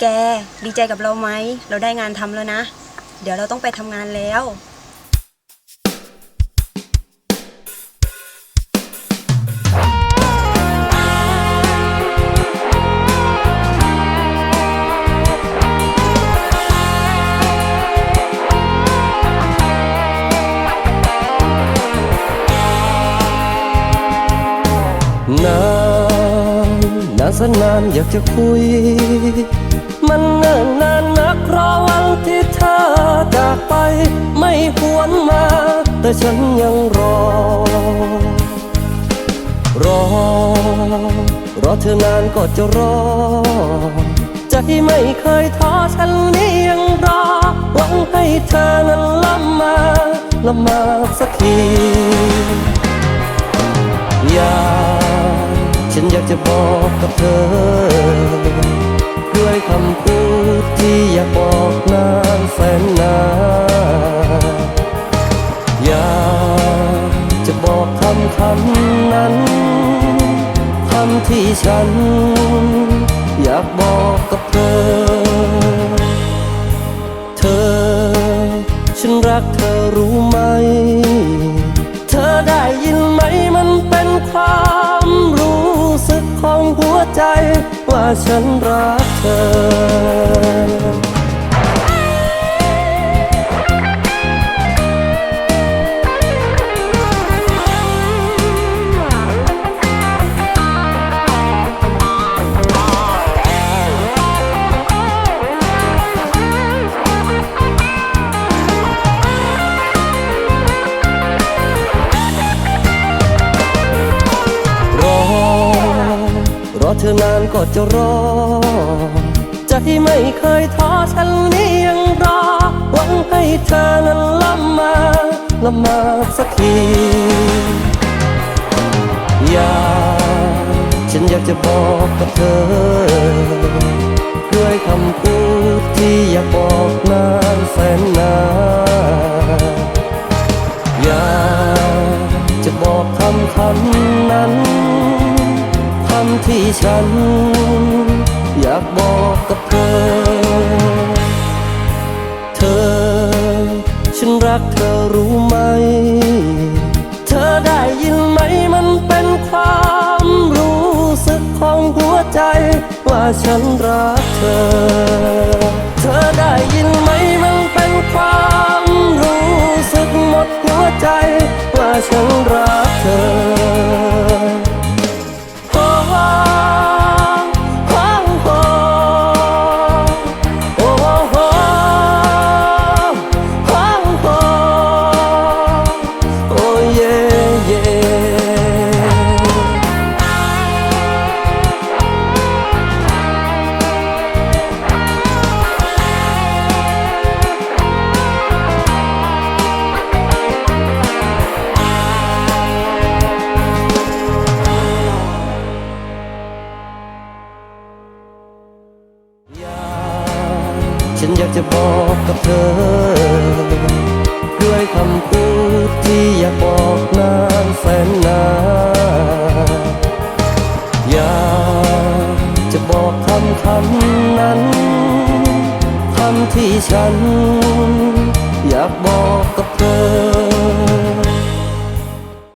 แกดีใจกับเราไหม เราได้งานทำแล้วนะ เดี๋ยวเราต้องไปทำงานแล้ว นานนานแสนนานอยากจะคุย มันเนิ่นนานนักรอวันที่เธอจากไปไม่หวนมา แต่ฉันยังรอ รอ รอเธอนานก็จะรอ ใจไม่เคยท้อฉันนี้ยังรอ หวังให้เธอนั้นล้ำมาล้ำมาสักทีอยากฉันอยากจะบอกกับเธอ ด้วยคำพูดที่อยากบอกนานแสนนานอยากจะบอกคำคำนั้นคำที่ฉัน อยากบอกกับเธอ เธอ ฉันรักเธอรู้ไหม เธอได้ยินไหม ว่าฉันรักเธอ อเธอนานก็จะรอ ใจไม่เคยท้อฉันนี้ยังรอ หวังให้เธอนั้นล้ำมาล้ำมาสักที อยากฉันอยากจะบอกกับเธอ ด้วยคำพูดที่อยากบอกนา ฉัน อยากบอกกับเธอ เธอ ฉันรักเธอรู้ไหม เธอได้ยินไหมมันเป็นความรู้สึกของหัวใจ ว่าฉันรักเธอ เธอได้ยินไหมมันเป็นความรู้สึกหมดหัวใจ ว่าฉันรักเธอ ฉันอยากจะบอกกับเธอ ด้วยคำพูดที่อยากบอกนานแสนนานอยากจะบอกคำคำนั้นคำที่ฉัน อยากบอกกับเธอ